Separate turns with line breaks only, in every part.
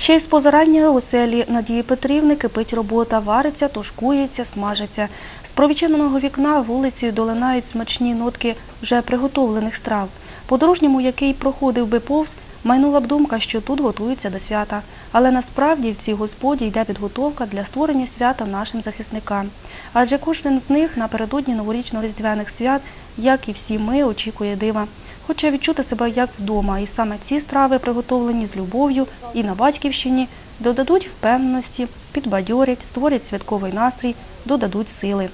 Ще й з позарання у селі Надії Петрівни кипить робота, вариться, тушкується, смажиться. З провічиненого вікна вулицею долинають смачні нотки вже приготовлених страв. Подорожньому, який проходив би повз, майнула б думка, що тут готуються до свята. Але насправді в цій господі йде підготовка для створення свята нашим захисникам. Адже кожен з них напередодні новорічно-різдвяних свят, як і всі ми, очікує дива. Хоче відчути себе як вдома, і саме ці страви, приготовлені з любов'ю і на батьківщині, додадуть впевненості, підбадьорять, створять святковий настрій, додадуть сили.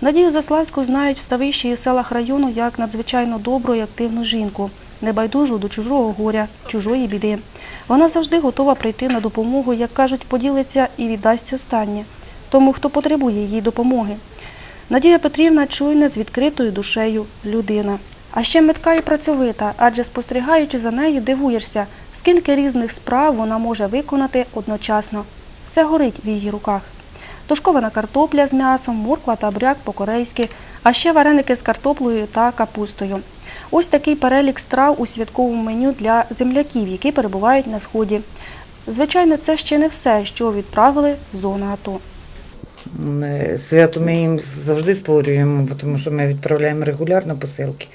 Надію Заславську знають в ставищі і селах району як надзвичайно добру і активну жінку, небайдужу до чужого горя, чужої біди. Вона завжди готова прийти на допомогу, як кажуть, поділиться і віддасть останнє тому, хто потребує її допомоги. Надія Петрівна чуйна з відкритою душею людина. А ще метка і працьовита, адже спостерігаючи за нею, дивуєшся, скільки різних справ вона може виконати одночасно. Все горить в її руках. Тушкована картопля з м'ясом, морква та буряк по-корейськи, а ще вареники з картоплею та капустою. Ось такий перелік страв у святковому меню для земляків, які перебувають на сході. Звичайно, це ще не все, що відправили в зону АТО.
Е, Свято ми їм завжди створюємо, тому що ми відправляємо регулярно посилки.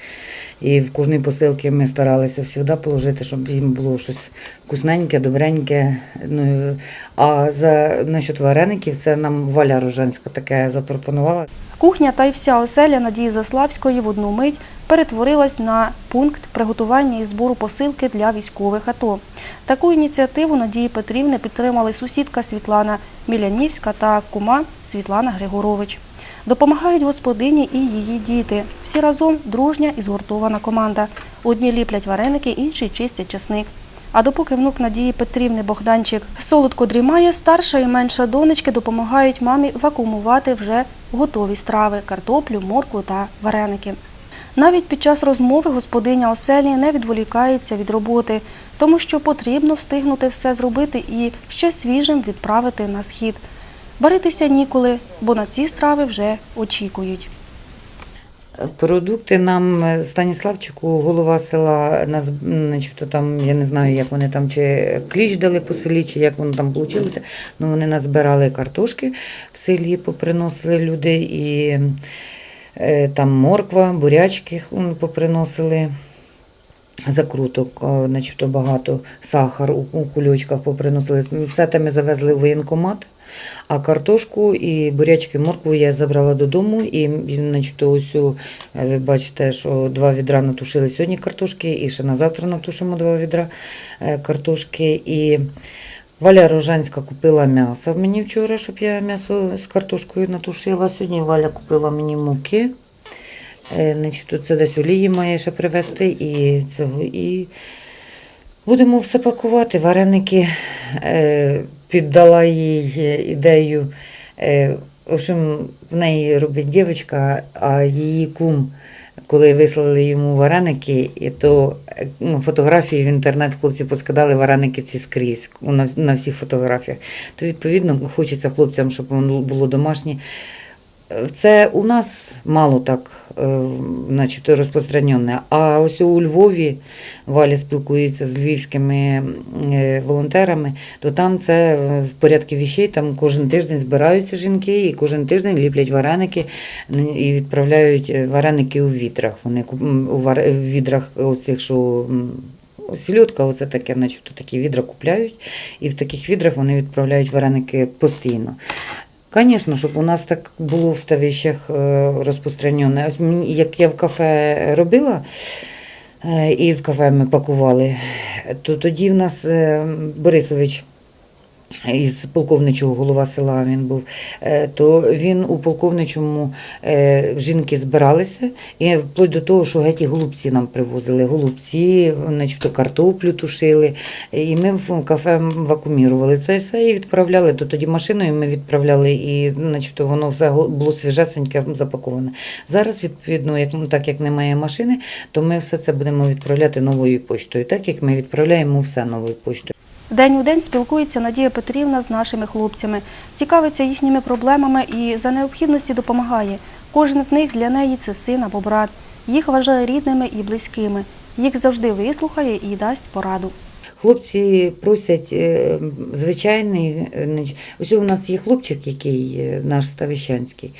І в кожній посилці ми старалися завжди положити, щоб їм було щось вкусненьке, добреньке. Ну, а за насчет вареників це нам Валя Рожанська таке запропонувала.
Кухня та й вся оселя Надії Заславської в одну мить перетворилась на пункт приготування і збору посилки для військових АТО. Таку ініціативу Надії Петрівни підтримали сусідка Світлана Мілянівська та кума Світлана Григорович. Допомагають господині і її діти. Всі разом дружня і згуртована команда. Одні ліплять вареники, інші чистять часник. А допоки внук Надії Петрівни Богданчик солодко дрімає, старша і менша донечки допомагають мамі вакуумувати вже готові страви картоплю, моркву та вареники. Навіть під час розмови господиня оселі не відволікається від роботи, тому що потрібно встигнути все зробити і ще свіжим відправити на схід. Баритися ніколи, бо на ці страви вже очікують.
Продукти нам е, Станіславчику, голова села, начебто там, я не знаю, як вони там, чи кліч дали по селі, чи як воно там вийшло. Ну, вони назбирали картошки в селі, поприносили люди, і е, там морква, бурячки поприносили. Закруток, е, начебто багато, сахар у кульочках поприносили. Все те ми завезли в воєнкомат. А картошку і бурячки, моркву я забрала додому. І, значить, ось е, ви бачите, що два відра натушили сьогодні картошки, і ще на завтра натушимо два відра е, картошки. І Валя Рожанська купила м'ясо мені вчора, щоб я м'ясо з картошкою натушила. Сьогодні Валя купила мені муки. Е, Значить, це десь олії має ще привезти і цього. І будемо все пакувати. Вареники піддала їй ідею. Е, в общем, в неї робить дівчинка, а її кум, коли вислали йому вареники, то е, ну, фотографії в інтернет хлопці поскидали вареники ці скрізь на всіх фотографіях. То відповідно хочеться хлопцям, щоб воно було домашнє. Це у нас мало так, е, начебто, розпространене. А ось у Львові Валя спілкується з львівськими е, волонтерами, то там це в порядку віщей, там кожен тиждень збираються жінки і кожен тиждень ліплять вареники і відправляють е, вареники у вітрах. Вони у відрах оцих, що. Сільотка, оце таке, начебто такі відра купляють, і в таких відрах вони відправляють вареники постійно. Звісно, щоб у нас так було в ставищах е, розпространене. Як я в кафе робила, е, і в кафе ми пакували, то тоді в нас е, Борисович із полковничого голова села він був, е, то він у полковничому е, жінки збиралися, і вплоть до того, що геть і голубці нам привозили. Голубці, начебто картоплю тушили. І ми в кафе вакуумірували це все і відправляли. То тоді машиною ми відправляли, і начебто воно все було свіжесеньке запаковане. Зараз, відповідно, як, ну, так як немає машини, то ми все це будемо відправляти новою поштою, так як ми відправляємо все новою поштою.
День у день спілкується Надія Петрівна з нашими хлопцями, цікавиться їхніми проблемами і за необхідності допомагає. Кожен з них для неї це син або брат. Їх вважає рідними і близькими. Їх завжди вислухає і дасть пораду.
Хлопці просять е, звичайний. е, Ось у нас є хлопчик, який е, наш Ставищанський.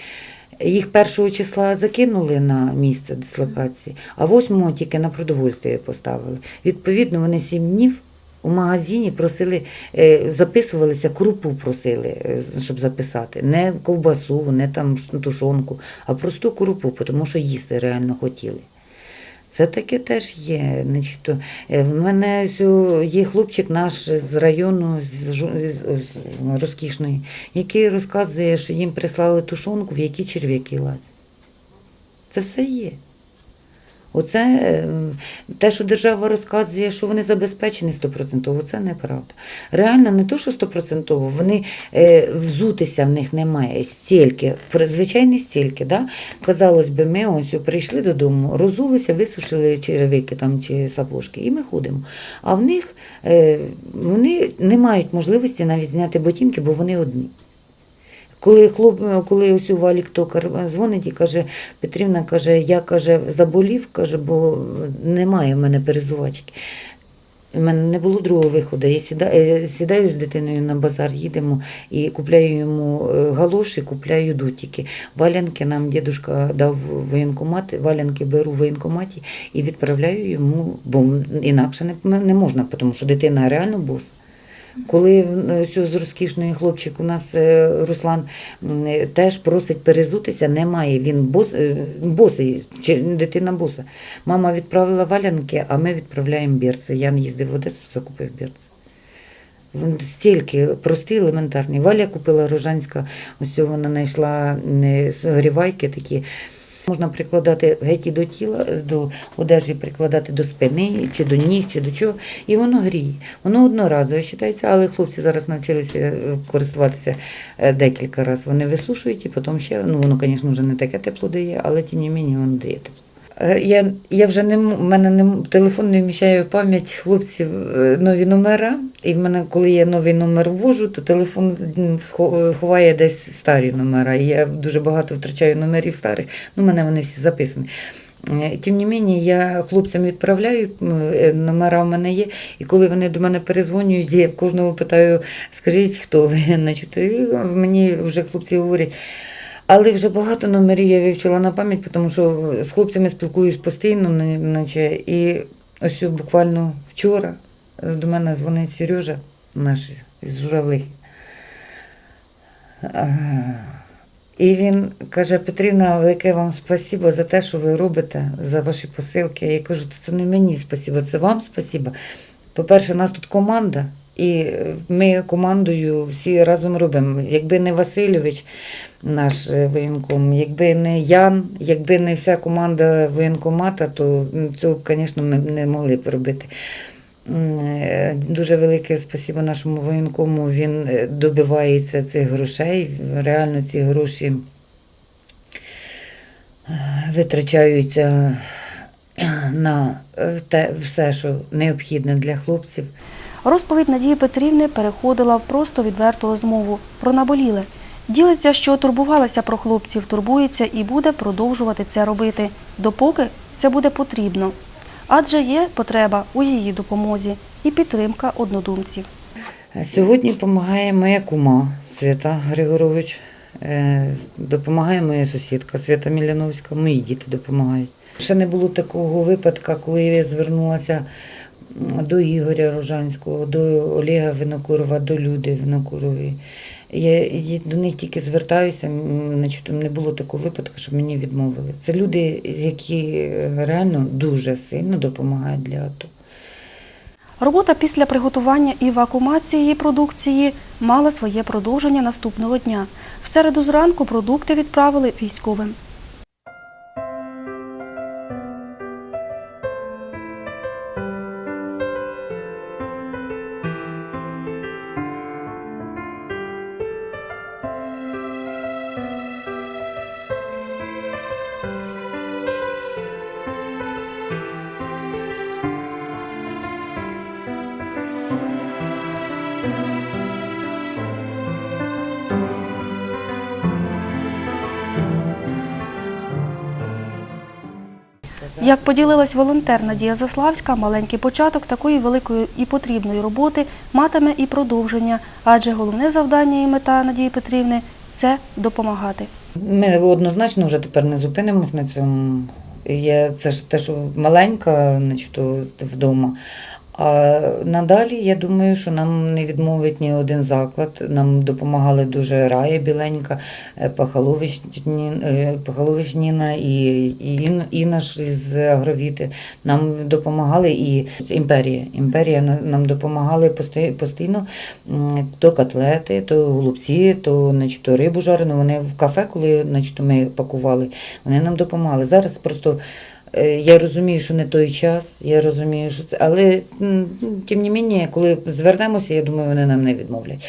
Їх першого числа закинули на місце дислокації, а восьмого тільки на продовольствие поставили. Відповідно, вони сім днів у магазині просили, е, записувалися, крупу просили, е, щоб записати. Не ковбасу, не там тушонку, а просту крупу, тому що їсти реально хотіли. Це таке теж є. Е, в мене є хлопчик наш з району з, розкішної, який розказує, що їм прислали тушонку, в якій черв'яки лазять. Це все є. Оце е, те, що держава розказує, що вони забезпечені стопроцентово, це неправда. Реально, не то, що стопроцентово, вони е, взутися в них немає. Стільки, звичайні стільки. Да? Казалось би, ми ось прийшли додому, розулися, висушили черевики там чи сапожки, і ми ходимо. А в них е, вони не мають можливості навіть зняти ботинки, бо вони одні. Коли хлоп, коли ось у Валік токар дзвонить і каже, Петрівна каже, я каже, заболів, каже, бо немає в мене перезувачки. У мене не було другого виходу. Я сідаю, сідаю з дитиною на базар, їдемо і купляю йому е, галоші, купляю дотики. Валянки нам дідусь дав воєнкомат, валянки беру в воєнкоматі і відправляю йому, бо інакше не, не можна, тому що дитина реально боса. Коли е, з розкішної хлопчик у нас е, Руслан е, теж просить перезутися, немає. Він бос, босий, чи дитина боса. Мама відправила валянки, а ми відправляємо берці. Я їздив в Одесу, закупив берці. Стільки прості, елементарні. Валя купила рожанська, ось вона знайшла м, согрівайки такі. Можна прикладати геть і до тіла, до одежі прикладати до спини, чи до ніг, чи до чого, і воно гріє. Воно одноразове вважається, але хлопці зараз навчилися е, користуватися е, декілька разів. Вони висушують і потім ще, ну воно, звісно, вже не таке тепло дає, але тим не мені воно дає тепло. Е, Я, я вже не в мене не телефон не вміщає в пам'ять хлопців е, нові номера. І в мене, коли я новий номер ввожу, то телефон м, ховає десь старі номера. І я дуже багато втрачаю номерів старих. Ну, в мене вони всі записані. Е, Тим не мені, я хлопцям відправляю, е, номера в мене є, і коли вони до мене перезвонюють, я кожного питаю, скажіть, хто ви? Значить, мені вже хлопці говорять. Але вже багато номерів я вивчила на пам'ять, тому що з хлопцями спілкуюсь постійно, наче, і ось буквально вчора до мене дзвонить Сережа, наш із журавлих. І він каже: Петрівна, велике вам спасибо за те, що ви робите, за ваші посилки. Я кажу, це не мені спасибо, це вам спасибо. По-перше, нас тут команда, і ми командою всі разом робимо. Якби не Васильович, наш е, воєнком, якби не Ян, якби не вся команда воєнкомата, то цього, б, звісно, ми не могли б робити. Е, Дуже велике спасибо нашому воєнкому. Він е, добивається цих грошей. Реально ці гроші витрачаються на те все, що необхідне для хлопців.
Розповідь Надії Петрівни переходила в просто відверту розмову про наболіле. Ділиться, що турбувалася про хлопців, турбується і буде продовжувати це робити, допоки це буде потрібно. Адже є потреба у її допомозі і підтримка однодумців.
Сьогодні допомагає моя кума Свята Григорович, е, допомагає моя сусідка Свята Міляновська, мої діти допомагають. Ще не було такого випадку, коли я звернулася до Ігоря Рожанського, до Олега Винокурова, до Люди Винокурової. Я і до них тільки звертаюся, значить, не було такого випадку, щоб мені відмовили. Це люди, які реально дуже сильно допомагають для АТО.
Робота після приготування і вакуумації продукції мала своє продовження наступного дня. В середу зранку продукти відправили військовим. Як поділилась волонтер Надія Заславська, маленький початок такої великої і потрібної роботи матиме і продовження, адже головне завдання і мета Надії Петрівни це допомагати.
Ми однозначно вже тепер не зупинимось на цьому. Це ж те, що маленька, значить, вдома. А надалі я думаю, що нам не відмовить ні один заклад. Нам допомагали дуже Рая Біленька, е, Пахалович, е, і, і Ін- Інна із Агровіти. Нам допомагали і імперія. Імперія на- нам допомагали постійно то котлети, то голубці, то, значить, то рибу жарену. Вони в кафе, коли значить, ми пакували, вони нам допомагали. Зараз просто я розумію, що не той час, я розумію, що це, але тим не мені, коли звернемося, я думаю, вони нам не відмовлять.